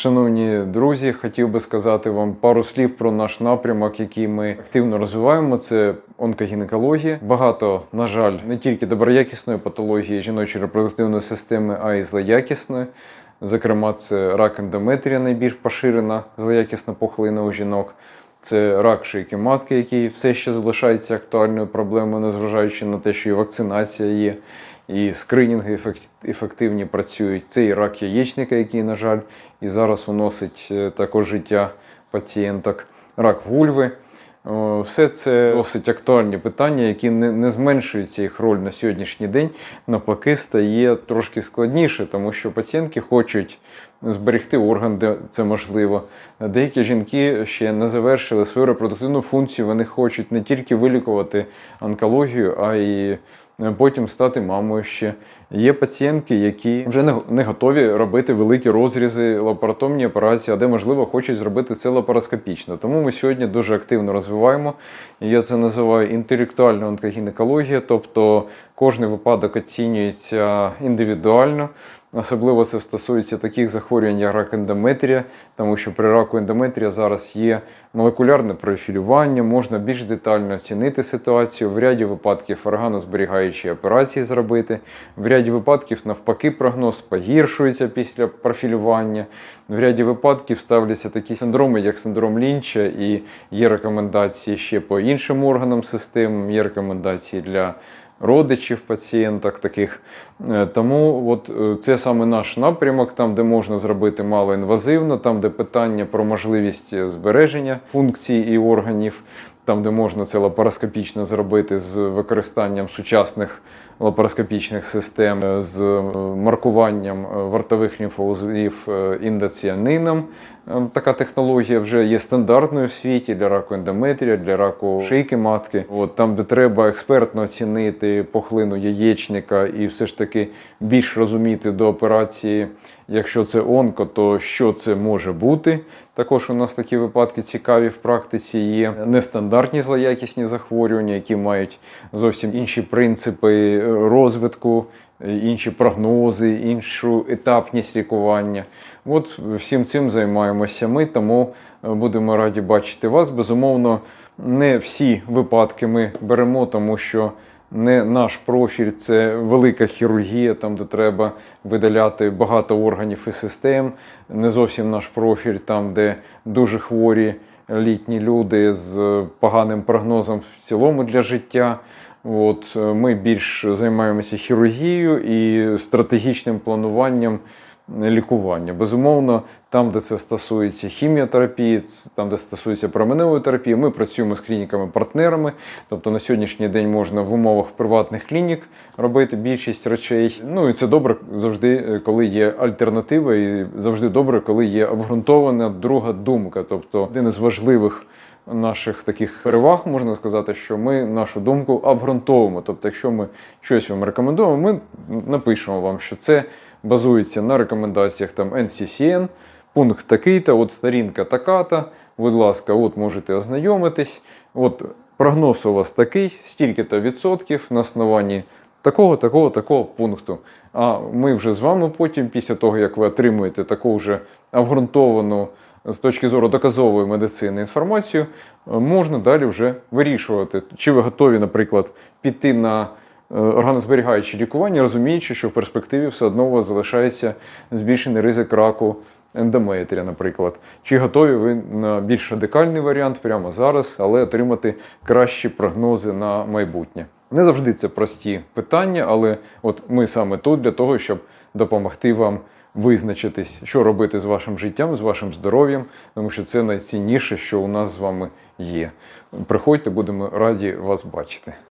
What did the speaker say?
Шановні друзі, хотів би сказати вам пару слів про наш напрямок, який ми активно розвиваємо. Це онкогінекологія. Багато, на жаль, не тільки доброякісної патології жіночої репродуктивної системи, а й злоякісної. Зокрема, це рак ендометрія найбільш поширена злоякісна пухлина у жінок. Це рак шийки матки, який все ще залишається актуальною проблемою, незважаючи на те, що і вакцинація є, і скринінги ефект- ефективні працюють. Це і рак яєчника, який, на жаль, і зараз уносить е, також життя пацієнток, рак вульви. Все це досить актуальні питання, які не, не зменшуються їх роль на сьогоднішній день, навпаки, стає трошки складніше, тому що пацієнтки хочуть зберегти орган, де це можливо. Деякі жінки ще не завершили свою репродуктивну функцію. Вони хочуть не тільки вилікувати онкологію, а й потім стати мамою ще. Є пацієнтки, які вже не, готові робити великі розрізи, лапаротомні операції, а де можливо хочуть зробити це лапароскопічно. Тому ми сьогодні дуже активно розвиваємо. Я це називаю інтелектуальна онкогінекологія, тобто кожний випадок оцінюється індивідуально. Особливо це стосується таких захворювань, як рак ендометрія, тому що при раку ендометрія зараз є молекулярне профілювання, можна більш детально оцінити ситуацію, в ряді випадків органозберігаючі операції зробити, в ряді випадків, навпаки, прогноз погіршується після профілювання, в ряді випадків ставляться такі синдроми, як синдром Лінча, і є рекомендації ще по іншим органам системи, є рекомендації для родичів пацієнтах таких. Е, Тому от е, це саме наш напрямок, там, де можна зробити малоінвазивно, там, де питання про можливість збереження функцій і органів, там, де можна це лапароскопічно зробити з використанням сучасних лапароскопічних систем, е, з е, маркуванням е, вартових лімфоузлів індоціанином. Така технологія вже є стандартною в світі для раку ендометрія, для раку шийки матки. От там, де треба експертно оцінити пухлину яєчника і все ж таки більш розуміти до операції, якщо це онко, то що це може бути. Також у нас такі випадки цікаві в практиці є нестандартні злоякісні захворювання, які мають зовсім інші принципи розвитку, е, інші прогнози, іншу етапність лікування. От всім цим займаємося ми, тому е, будемо раді бачити вас. Безумовно, не всі випадки ми беремо, тому що не наш профіль це велика хірургія, там де треба видаляти багато органів і систем. Не зовсім наш профіль, там, де дуже хворі літні люди з поганим прогнозом в цілому для життя. От, е, ми більш займаємося хірургією і стратегічним плануванням лікування. Безумовно, там, де це стосується хіміотерапії, там, де стосується променевої терапії, ми працюємо з клініками-партнерами. Тобто на сьогоднішній день можна в умовах приватних клінік робити більшість речей. Ну і це добре завжди, е, коли є альтернатива, і завжди добре, коли є обґрунтована друга думка. Тобто один із важливих наших таких переваг можна сказати, що ми нашу думку обґрунтовуємо. Тобто, якщо ми щось вам рекомендуємо, ми напишемо вам, що це базується на рекомендаціях там NCCN, пункт такий-то, от сторінка така-то. Будь ласка, от можете ознайомитись. От прогноз у вас такий, стільки-то відсотків на основанні такого, такого, такого пункту. А ми вже з вами потім, після того, як ви отримуєте таку вже обґрунтовану з точки зору доказової медицини інформацію, е, можна далі вже вирішувати, чи ви готові, наприклад, піти на е, органозберігаюче лікування, розуміючи, що в перспективі все одно у вас залишається збільшений ризик раку ендометрія, наприклад. Чи готові ви на більш радикальний варіант прямо зараз, але отримати кращі прогнози на майбутнє? Не завжди це прості питання, але от ми саме тут для того, щоб допомогти вам визначитись, що робити з вашим життям, з вашим здоров'ям, тому що це найцінніше, що у нас з вами є. Приходьте, будемо раді вас бачити.